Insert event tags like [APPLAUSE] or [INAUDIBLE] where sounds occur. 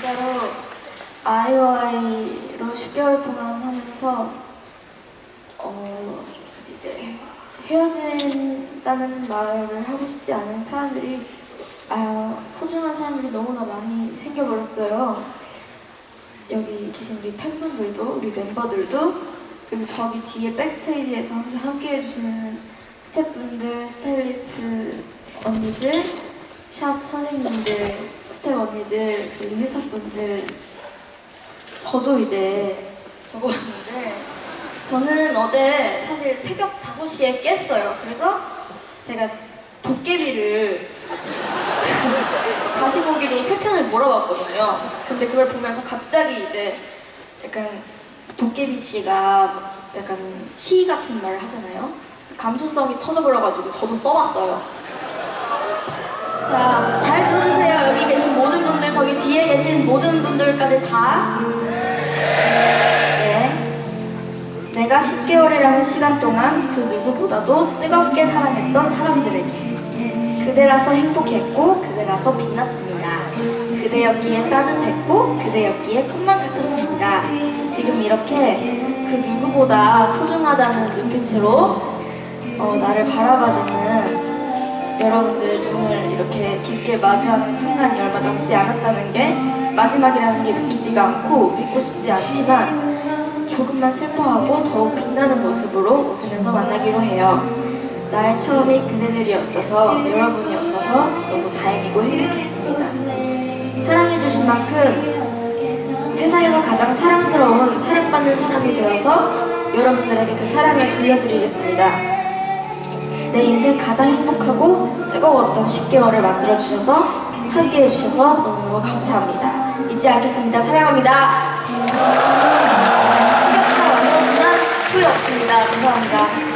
진짜로 아이오아이로 10개월 동안 하면서 어 이제 헤어진다는 말을 하고 싶지 않은 사람들이 아 소중한 사람들이 너무나 많이 생겨버렸어요. 여기 계신 우리 팬분들도 우리 멤버들도 그리고 저기 뒤에 백스테이지에서 항상 함께 해 주시는 스태프분들, 스타일리스트 언니들, 샵 선생님들, 스텝 언니들, 그리고 회사분들 저도 이제 적어왔는데 저는 어제 사실 새벽 5시에 깼어요. 그래서 제가 도깨비를 [LAUGHS] 다시 보기로 세 편을 몰아봤거든요. 근데 그걸 보면서 갑자기 이제 약간 도깨비 씨가 약간 시 같은 말을 하잖아요. 그래서 감수성이 터져버려가지고 저도 써봤어요. 자, 잘 들어주세요. 여기 계신 모든 분들, 저기 뒤에 계신 모든 분들까지 다. 네. 내가 10개월이라는 시간 동안 그 누구보다도 뜨겁게 사랑했던 사람들을 그대라서 행복했고 그대라서 빛났습니다. 그대였기에 따뜻했고 그대였기에 꿈만 같았습니다. 지금 이렇게 그 누구보다 소중하다는 눈빛으로 어, 나를 바라봐주는 여러분들의 눈을 이렇게 깊게 마주하는 순간이 얼마 남지 않았다는 게 마지막이라는 게 믿기지가 않고 믿고 싶지 않지만 조금만 슬퍼하고 더욱 빛나는 모습으로 웃으면서 만나기로 해요. 나의 처음이 그대들이었어서 여러분이었어서 너무 다행이고 행복했습니다. 사랑해주신 만큼 세상에서 가장 사랑스러운 사랑받는 사람이 되어서 여러분들에게 그 사랑을 돌려드리겠습니다. 네, 내 인생 가장 행복하고 뜨거웠던 10개월을 만들어주셔서 함께해주셔서 너무너무 감사합니다. 잊지 않겠습니다. 사랑합니다. 생각보다 만들었지만 후회 없습니다. 감사합니다.